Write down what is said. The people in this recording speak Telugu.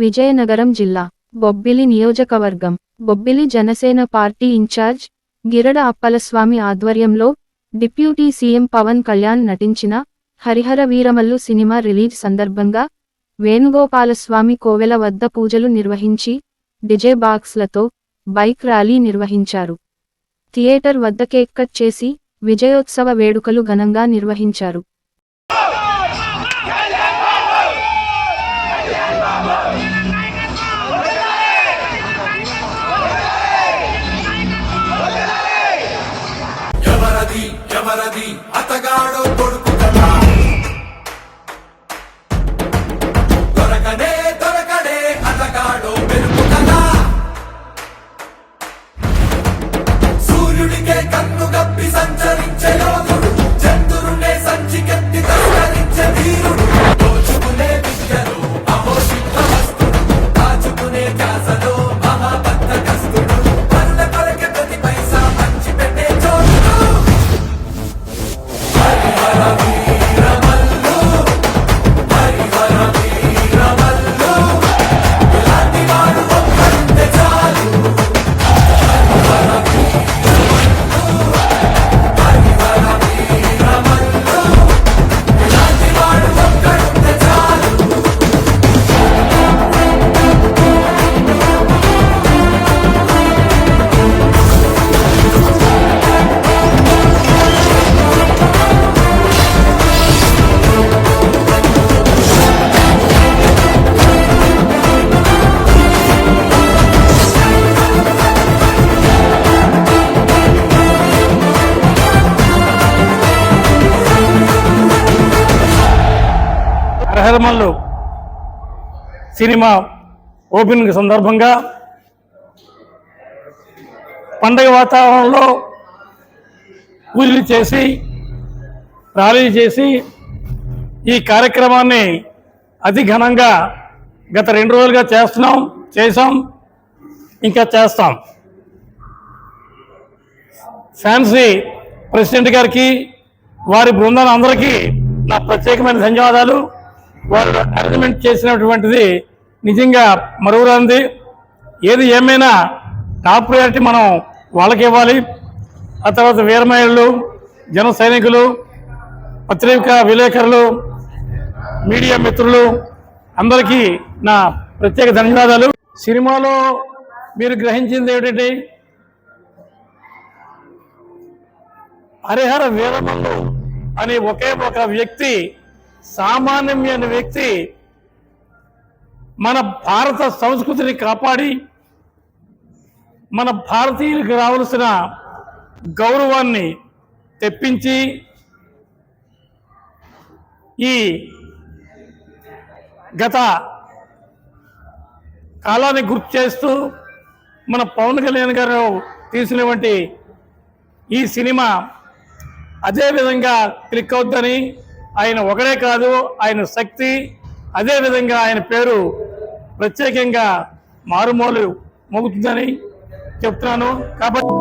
విజయనగరం జిల్లా బొబ్బిలి నియోజకవర్గం. బొబ్బిలి జనసేన పార్టీ ఇన్ఛార్జ్ గిరడ అప్పలస్వామి ఆధ్వర్యంలో డిప్యూటీ సీఎం పవన్ కళ్యాణ్ నటించిన హరిహర వీరమల్లు సినిమా రిలీజ్ సందర్భంగా వేణుగోపాలస్వామి కోవెల వద్ద పూజలు నిర్వహించి డిజే బాక్స్లతో బైక్ ర్యాలీ నిర్వహించారు. థియేటర్ వద్ద కేక్ కట్ చేసి విజయోత్సవ వేడుకలు ఘనంగా నిర్వహించారు. ఎవరది అతగాడో కొడుకు కదా. దొరకనే దొరకడే అతగాడో మెరుపు కదా. సూర్యుడికే కన్ను గప్పి సంచరించయో 아 అర్హరమల్లు సినిమా ఓపెనింగ్ సందర్భంగా పండగ వాతావరణంలో పూజలు చేసి ర్యాలీ చేసి ఈ కార్యక్రమాన్ని అతి ఘనంగా గత రెండు రోజులుగా చేస్తున్నాం చేసాం ఇంకా చేస్తాం. ఫ్యాన్సీ ప్రెసిడెంట్ గారికి వారి బృందాలందరికీ నా ప్రత్యేకమైన ధన్యవాదాలు. వారు అరేంజ్మెంట్ చేసినటువంటిది నిజంగా మరువురాంది ఏది ఏమైనా టాప్ ప్రయారిటీ మనం వాళ్ళకి ఇవ్వాలి. ఆ తర్వాత వీరమహిళలు జన సైనికులు పత్రికా విలేకరులు మీడియా మిత్రులు అందరికీ నా ప్రత్యేక ధన్యవాదాలు. సినిమాలో మీరు గ్రహించింది ఏమిటంటే హరిహర వీరమల్లు అనే ఒకే ఒక వ్యక్తి సామాన్యమైన వ్యక్తి మన భారత సంస్కృతిని కాపాడి మన భారతీయులకు రావాల్సిన గౌరవాన్ని తెప్పించి ఈ గత కాలాన్ని గుర్తు చేస్తూ మన పవన్ కళ్యాణ్ గారు తీసినటువంటి ఈ సినిమా అదే విధంగా క్లిక్ అవుద్దని ఆయన ఒకడే కాదు ఆయన శక్తి అదేవిధంగా ఆయన పేరు ప్రత్యేకంగా మారుమూలు మోగుతుందని చెప్తున్నాను. కాబట్టి